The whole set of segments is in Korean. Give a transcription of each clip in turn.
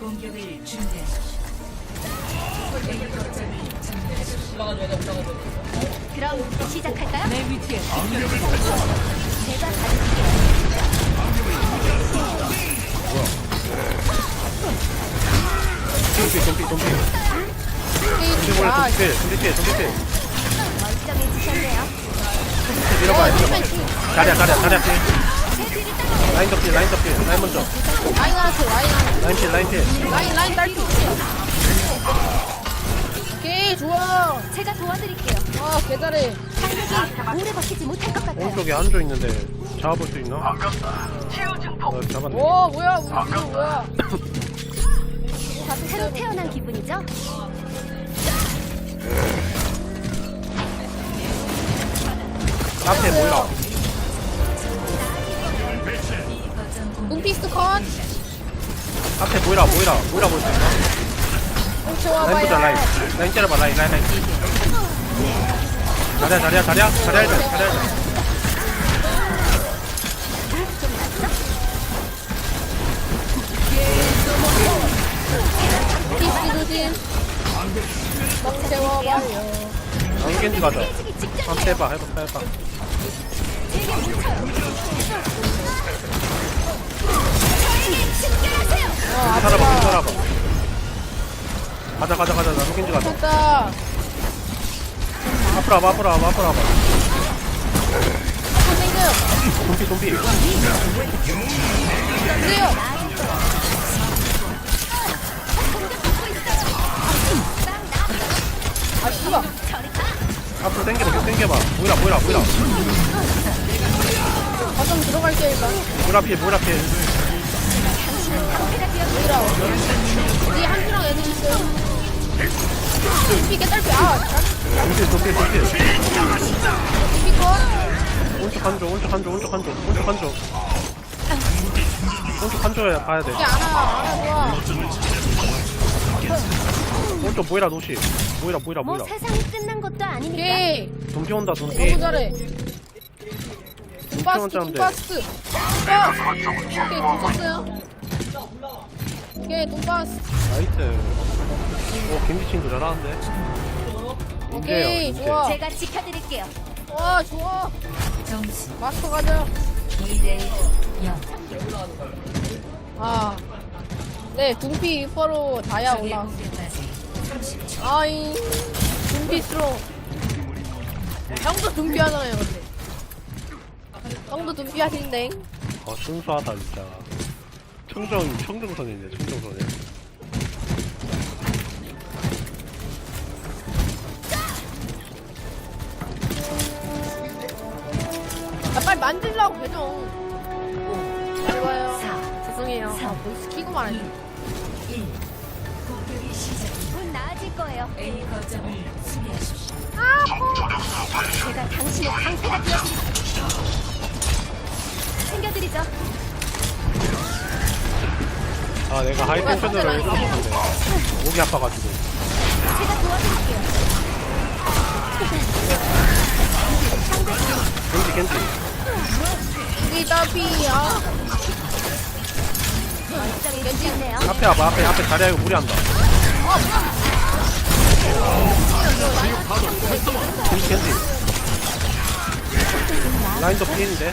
공격을 준비하십시오. A 거점을 점령하십시오. 그럼 시작할까요? 내 위치에 제가 가르칠게요. 좀비 좀비 좀비 좀비 원래 아, 좀비 필 좀비 필 좀비 필 멀쩡해지셨네요. 밀어봐 밀어봐 자리야 자리야 자리야 필 라인 더필 라인 더필 라인 먼저. 라인 하나씩 라인 하나. 라인 필 라인 필. 라인 라인 딸피 오케이 좋아. 제가 도와드릴게요. 아 개잘해. 상대기 오래 버티지 못할 것 같아요. 오른쪽에 앉아 있는데 잡아볼 수 있나? 어, 잡았네. 오 뭐야 우리 지금 뭐야. 새로 태어난 기분이죠? 앞에 몰라 눈피스트 컷. 앞에 모이라 모이라 모이라 볼수 있나? 훔쳐 라인 보자 와봐요 라인 라인 때려봐 라인 라인 라인. 자리야 자리야 자리야 자리야 일단 자리야. 일단 피스 조심 멍 채워봐요 안겐지 가자. 한번 해봐 해봐 해봐. 어 살아봐 살아봐 가자 가자 가자. 나 안겐지 가자. 됐다. 앞으로 와봐 앞으로 와봐 앞으로 와봐. 생금 좀비 좀비. 안돼요 아 씨발 앞으로 당겨봐 계속 당겨봐. 모이라 모이라 모이라. 가끔 들어갈게 일단. 모이라 피해 모이라 피해 어디 한주랑 아컷 오른쪽 이게 안아 좋아 오른쪽 모이라 뭐 세상이 끝난 것도 아니니까. 좀비 온다 좀비 너무 잘해. 돈바스트 돈바스 오케이 붙었어요 오케이 돈바스 나이스 오 김지친도 잘하는데 오케이 좋아 제가 지켜드릴게요. 와 좋아 점수 마스터 가자 2대 0. 아 네, 둠피 퍼로 다야 적의 올라. 공격까지 30초. 아이, 둠피 스로. 형도 둠피 하잖아요, 근데. 형도 둠피 하신데. 아 순수하다 진짜 청정 청정선이네 청정선이 아, 빨리 만들라고, 계정. 잘 봐요. 죄송해요. 아, 보이스 키고 말했네. 1. 공격이 시작. 곧 나아질 거예요. A 거점을 수비하십시오. 제가 당신의 방패가 되었습니다. 챙겨드리죠. 아 내가 하이텐션으로 해줬는데 목이 아파가지고. 겐지 겐지. 멀쩡히 괜찮네요. 앞에 와봐 앞에 앞에 이거 무리한다 겐지 겐지 라인도 피인데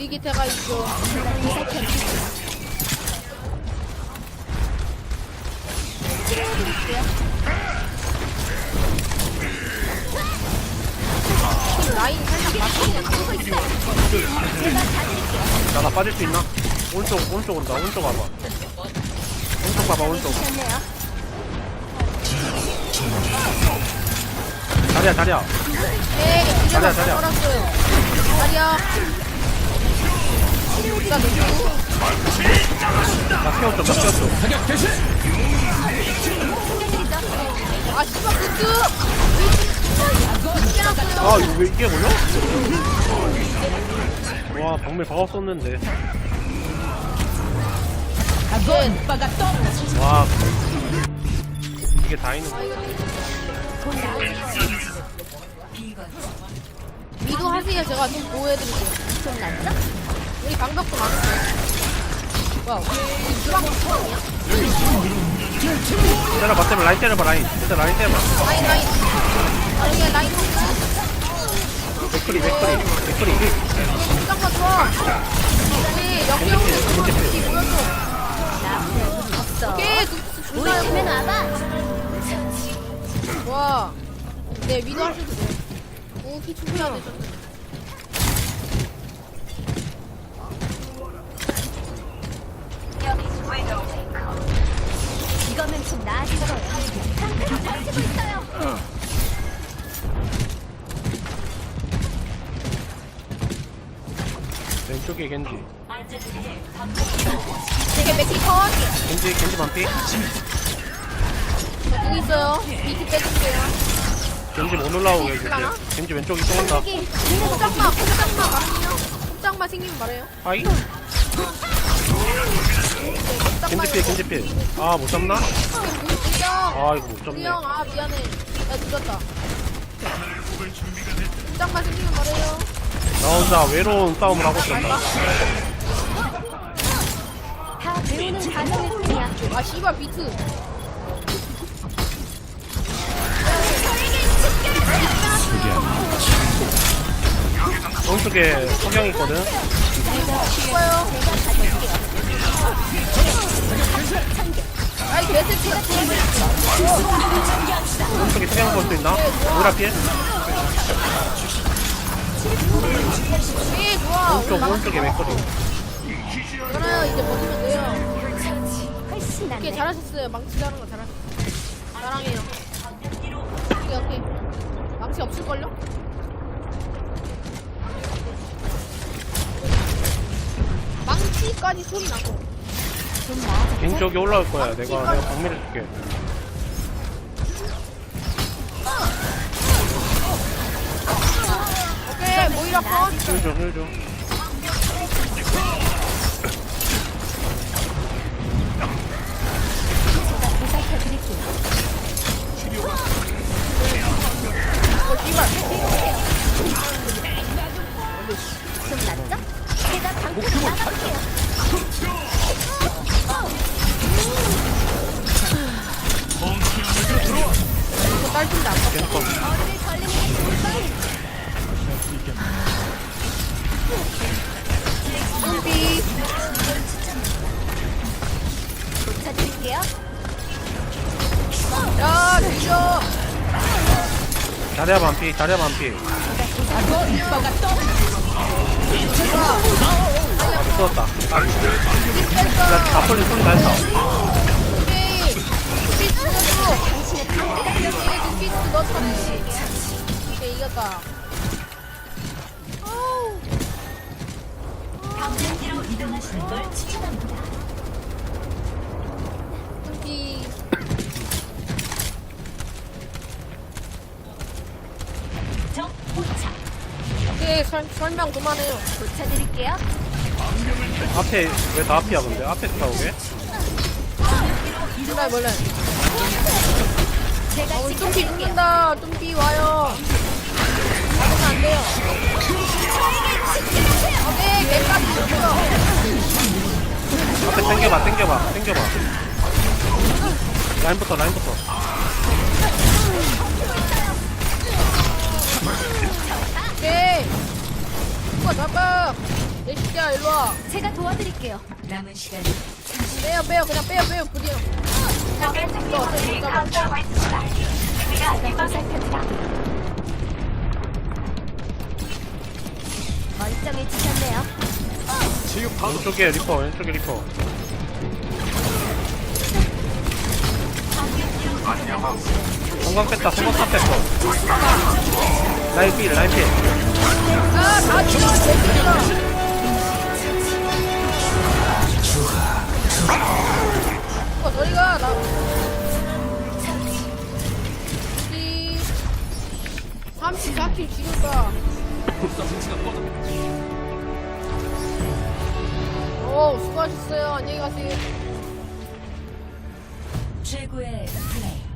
있고. 라인 살짝 맞추네. 나나 빠질 수 있나? 오른쪽 오른쪽 온다 오른쪽 와봐 오른쪽 봐봐 오른쪽 괜찮네요. 자리야 자리야 자리야, 이제만 자리야. 걸었어요. 자리야. 나 케어 좀, 나 케어 좀. 아 씨발 굿즈. 아, 이거 왜 이게 걸려? 와, 방밀 박아 썼는데. 와. 이게 다 있는 거야. 미도 하세요. 제가 좀 보호해드릴게요. 좀 낫죠? 우리 방벽도 많은데. 뭐야? 우리 주방 처음이야? 때려봐, 때려봐, 라인 때려봐, 라인. 진짜 라인 때려봐. 라인 라인. 아 여기 라인 맥크리, 맥크리, 맥크리. 잠깐 좋아. 우리 같이 모여줘. 없어. 오케이 눕스 우리 존나 집에 와봐. 좋아. 네 미도 하셔도 돼. 오, 키 충분해야 되죠. 왼쪽에 겐지. 되게 맥키 컷. 겐지, 겐지 반피. 저궁 있어요. 비트 빼줄게요. 겐지 못 올라오게 해줄게. 겐지 왼쪽이 또 온다. 여기 꼼짝마, 꼼짝마 말이요. 꼼짝마 생기면 말해요. 꼼짝마 겐지 필, 겐지 필. 아, 못 잡나? 아, 이거 못 잡네. 무영, 아 미안해. 나 늦었다. 꼼짝마 생기면 말해요. 나 혼자 외로운 싸움을 하고 있었다. 다 배우는 과정일 뿐이야. 아 씨발 비트. 오른쪽에 석양 있거든. 죽어요. 아이 개새끼. 오른쪽에 석양 볼수 있나? 오라 피해? 예 좋아. 오른쪽, 오른쪽에 맥거리. 괜찮아요. 이제 버티면 돼요. 오케이. 잘하셨어요. 망치 자는 거 잘하셨어요. 사랑해요. 오케이 오케이. 망치 없을걸요? 망치까지 소리 나고. 겐지 여기 올라올 거야. 내가, 내가 방미를 줄게. 오케이 모이라 컷. 힐 좀, 힐 좀. 어 낫죠? 제가 방금. 게 좋을까요? 준비. 고쳐드릴게요. 야 뒤져. 자리야 반피, 자리야 반피. 아. 아, 나 다폴리 소리 다 했다. 준비 너 차례. 오케이 이겼다. 아우. 방향으로 이동하시는 걸 추천합니다. 준비. 적 포착. 오케이 설, 설명 그만해요. 고쳐드릴게요. 앞에, 왜 다 앞이야, 근데? 앞에 싸우게? 제발 몰래. 제가 어, 지금 좀비 죽는다. 좀비 와요. 맞으면 안 돼요. 오케이 개까지 죽여. 앞에 당겨봐, 당겨봐, 당겨봐. 라인부터, 라인부터. 오케이. 누가 잡아. 내 진짜 일로 와. 제가 도와드릴게요. 남은 시간 빼요 빼요 그냥 빼요 빼요 부디요. 이거 어차피 못 잡아. 제가 보살펴드릴게요. 멀쩡해지셨네요. 왼쪽에 리퍼, 왼쪽에 리퍼. 성광 뺐다, 성광 다 뺐어. 라인 필, 라인 필. 아, 다 죽여, 최고의 플레이.